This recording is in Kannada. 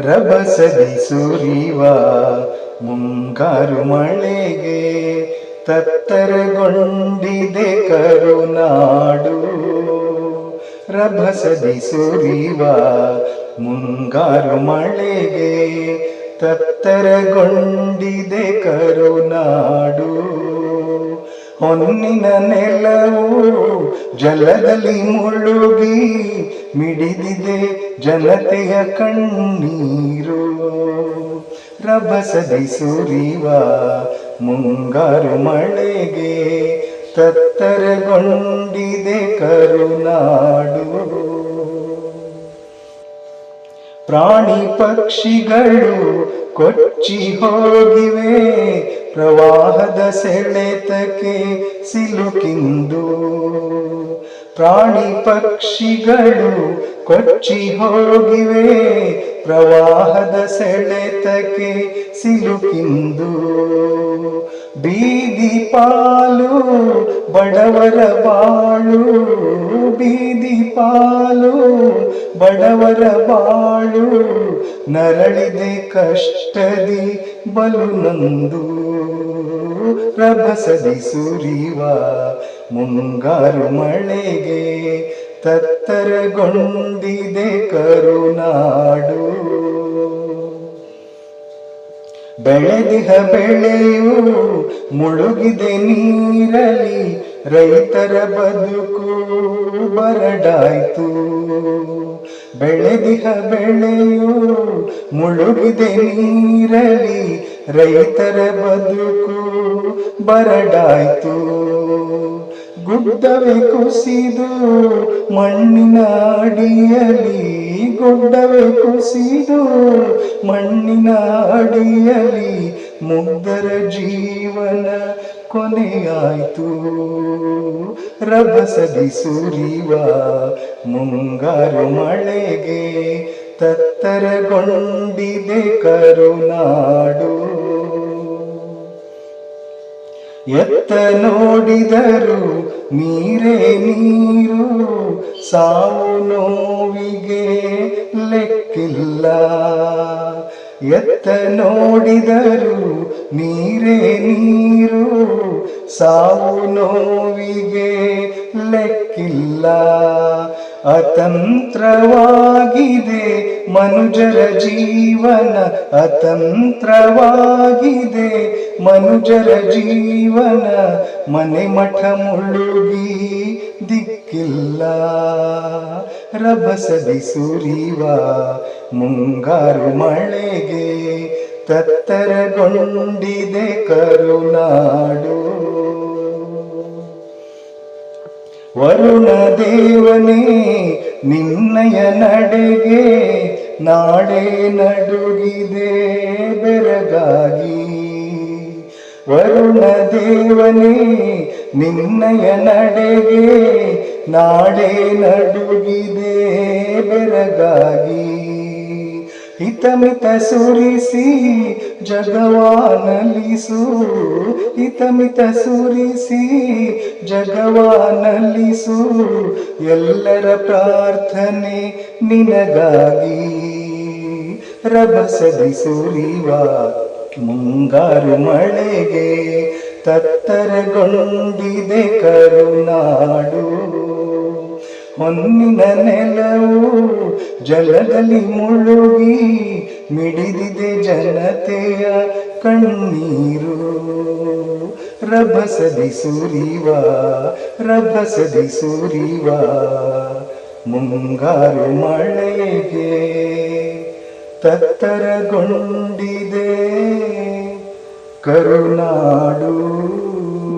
ರಭಸದಿ ಸುರಿವ ಮುಂಗಾರು ಮಳೆಗೆ ತತ್ತರಗೊಂಡಿದೆ ಕರುನಾಡು. ರಭಸದಿ ಸುರಿವ ಮುಂಗಾರು ಮಳೆಗೆ ತತ್ತರಗೊಂಡಿದೆ ಕರುನಾಡು. ಹೊನ್ನಿನ ನೆಲವು ಜಲದಲ್ಲಿ ಮುಳುಗಿ ಮಿಡಿದಿದೆ ಜನತೆಯ ಕಣ್ಣೀರು. ರಭಸದಿ ಸುರಿವ ಮುಂಗಾರು ಮಳೆಗೆ ತತ್ತರಗೊಂಡಿದೆ ಕರುನಾಡು. ಪ್ರಾಣಿ ಪಕ್ಷಿಗಳು ಕೊಚ್ಚಿ ಹೋಗಿವೆ, ಪ್ರವಾಹದ ಸೆಳೆತಕ್ಕೆ ಸಿಲುಕಿಂದು. ಪ್ರಾಣಿ ಪಕ್ಷಿಗಳು ಕೊಚ್ಚಿ ಹೋಗಿವೆ. ಪ್ರವಾಹದ ಸೆಳೆತಕ್ಕೆ ಸಿಲುಕಿಂದು. ಬೀದಿ ಪಾಲು, ಬಡವರ ಬಾಳು, ಬೀದಿ ಪಾಲು, ಬಡವರ ಬಾಳು, ನರಳಿದೆ ಕಷ್ಟದಿ ಬಲು ನೊಂದು. ರಭಸದಿ ಸುರಿವ ಮುಂಗಾರು ಮಳೆಗೆ ತತ್ತರಗೊಂಡಿದೆ ಕರುನಾಡು. ಬೆಳೆದಿಹ ಬೆಳೆಯು ಮುಳುಗಿದೆ ನೀರಲಿ ರೈತರ ಬದುಕು ಬರಡಾಯ್ತು. ಬೆಳೆದಿಹ ಬೆಳೆಯು ಮುಳುಗಿದೆ ನೀರಲಿ ರೈತರ ಬದುಕು ಬರಡಾಯ್ತು. ಗುಡ್ಡವೆ ಕುಸಿದು ಮಣ್ಣಿನ ಅಡಿಯಲಿ ಗುಡ್ಡವೇ ಕುಸಿದು ಮಣ್ಣಿನ ಅಡಿಯಲಿ ಮುಗ್ಧರ ಜೀವನ ಕೊನೆಯಾಯ್ತು. ರಭಸದಿ ಸುರಿವ ಮುಂಗಾರು ಮಳೆಗೆ ತತ್ತರಗೊಂಡಿದೆ ಕರುನಾಡು. ಎತ್ತ ನೋಡಿದರು ನೀರೇ ನೀರು, ಸಾವು ನೋವಿಗೆ ಲೆಕ್ಕಿಲ್ಲ. ಎತ್ತ ನೋಡಿದರು ನೀರೇ ನೀರು, ಸಾವು ನೋವಿಗೆ ಲೆಕ್ಕಿಲ್ಲ. ಅತಂತ್ರವಾಗಿದೆ. ಮನುಜರ ಜೀವನ ಅತಂತ್ರವಾಗಿದೆ. ಮನುಜರ ಜೀವನ ಮನೆ ಮಠ ಮುಳುಗಿ ದಿಕ್ಕಿಲ್ಲ. ರಭಸದಿ ಸುರಿವ ಮುಂಗಾರು ಮಳೆಗೆ ತತ್ತರಗೊಂಡಿದೆ ಕರುನಾಡು. ವರುಣ ದೇವನೇ ನಿನ್ನಯ ನಡೆಗೆ ನಾಳೆ ನಡುಗಿದೆ ಬೆರಗಾಗಿ. ವರುಣ ದೇವನೇ ನಿನ್ನಯ ನಡೆಗೆ ನಾಳೆ ನಡುಗಿದೆ ಬೆರಗಾಗಿ. ಹಿತಮಿತ ಸುರಿಸಿ ಜಗವಾನಲಿಸು ಹಿತಮಿತ ಸುರಿಸಿ ಜಗವಾನಲಿಸು ಎಲ್ಲರ ಪ್ರಾರ್ಥನೆ ನಿನಗಾಗಿ. ರಭಸದಿ ಸುರಿವ ಮುಂಗಾರು ಮಳೆಗೆ, ತತ್ತರಗೊಂಡಿದೆ ಕರುನಾಡು. ಹೊನ್ನಿನ ನೆಲವು ಜಲದಲ್ಲಿ ಮುಳುಗಿ ಮಿಡಿದಿದೆ ಜನತೆಯ ಕಣ್ಣೀರು. ರಭಸದಿ ಸುರಿವ ರಭಸದಿ ಸುರಿವ ಮುಂಗಾರು ಮಳೆಗೆ ತತ್ತರಗೊಂಡಿದೆ ಕರುನಾಡು.